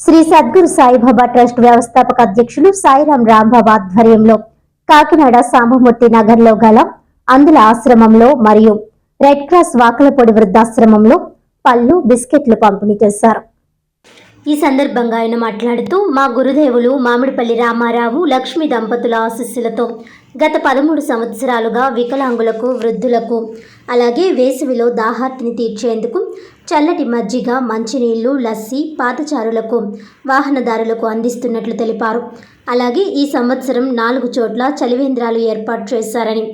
Shri Sadhguru Saibaba trust వ్యవస్థాపక అధ్యక్షులు సాయిరాం రాంబాబు ఆధ్వర్యంలో కాకినాడ సాంబమూర్తి నగర్లో గల అందుల ఆశ్రమంలో మరియు రెడ్ క్రాస్ వాకలపొడి వృద్ధాశ్రమంలో పళ్ళు బిస్కెట్లు పంపిణీ చేశారు. ఈ సందర్భంగా ఆయన మాట్లాడుతూ మా గురుదేవులు మామిడిపల్లి రామారావు లక్ష్మి దంపతుల ఆశీస్సులతో గత పదమూడు సంవత్సరాలుగా వికలాంగులకు వృద్ధులకు అలాగే వేసవిలో దాహార్తిని తీర్చేందుకు చల్లటి మజ్జిగ మంచినీళ్ళు లస్సి పాతచారులకు వాహనదారులకు అందిస్తున్నట్లు తెలిపారు. అలాగే ఈ సంవత్సరం నాలుగు చోట్ల చలివేంద్రాలు ఏర్పాటు చేశారని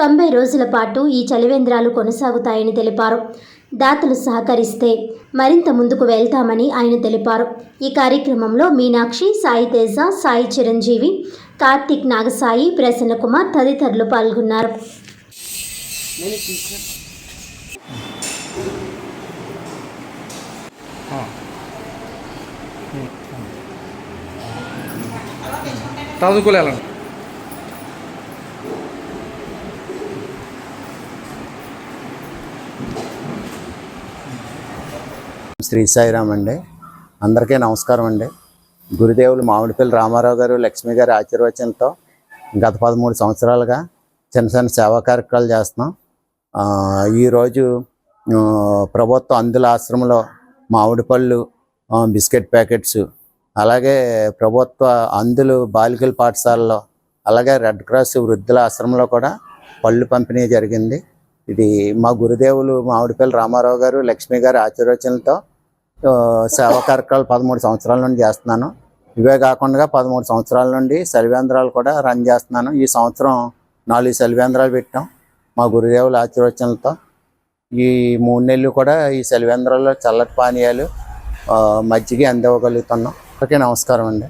తొంభై రోజుల పాటు ఈ చలివేంద్రాలు కొనసాగుతాయని తెలిపారు. దాతలు సహకరిస్తే మరింత ముందుకు వెళ్తామని ఆయన తెలిపారు. ఈ కార్యక్రమంలో మీనాక్షి సాయి తేజ సాయి చిరంజీవి కార్తిక్ నాగసాయి ప్రసన్న కుమార్ తదితరులు పాల్గొన్నారు. చదువుకోలేను శ్రీ సాయిరామ్ అండి. అందరికీ నమస్కారం అండి. గురుదేవులు మామిడిపల్లి రామారావు గారు లక్ష్మి గారి ఆశీర్వచనంతో గత పదమూడు సంవత్సరాలుగా చిన్న చిన్న సేవా కార్యక్రమాలు చేస్తున్నాం. ఈరోజు ప్రభుత్వ అందుల ఆశ్రమంలో మామిడి పళ్ళు బిస్కెట్ ప్యాకెట్స్ అలాగే ప్రభుత్వ అందులు బాలికల పాఠశాలలో అలాగే రెడ్ క్రాస్ వృద్ధుల ఆశ్రమంలో కూడా పళ్ళు పంపిణీ జరిగింది. ఇది మా గురుదేవులు మామిడిపల్లి రామారావు గారు లక్ష్మి గారి ఆశీర్వచనంతో సేవా కార్యక్రమాలు పదమూడు సంవత్సరాల నుండి చేస్తున్నాను. ఇవే కాకుండా పదమూడు సంవత్సరాల నుండి సెలవేంద్రాలు కూడా రన్ చేస్తున్నాను. ఈ సంవత్సరం నాలుగు సెలవేంద్రాలు పెట్టాం మా గురుదేవుల ఆశీర్వచనలతో. ఈ మూడు నెలలు కూడా ఈ సెలవేంద్రాల్లో చల్లటి పానీయాలు మజ్జిగ అందివ్వగలుగుతున్నాం. ఓకే నమస్కారం అండి.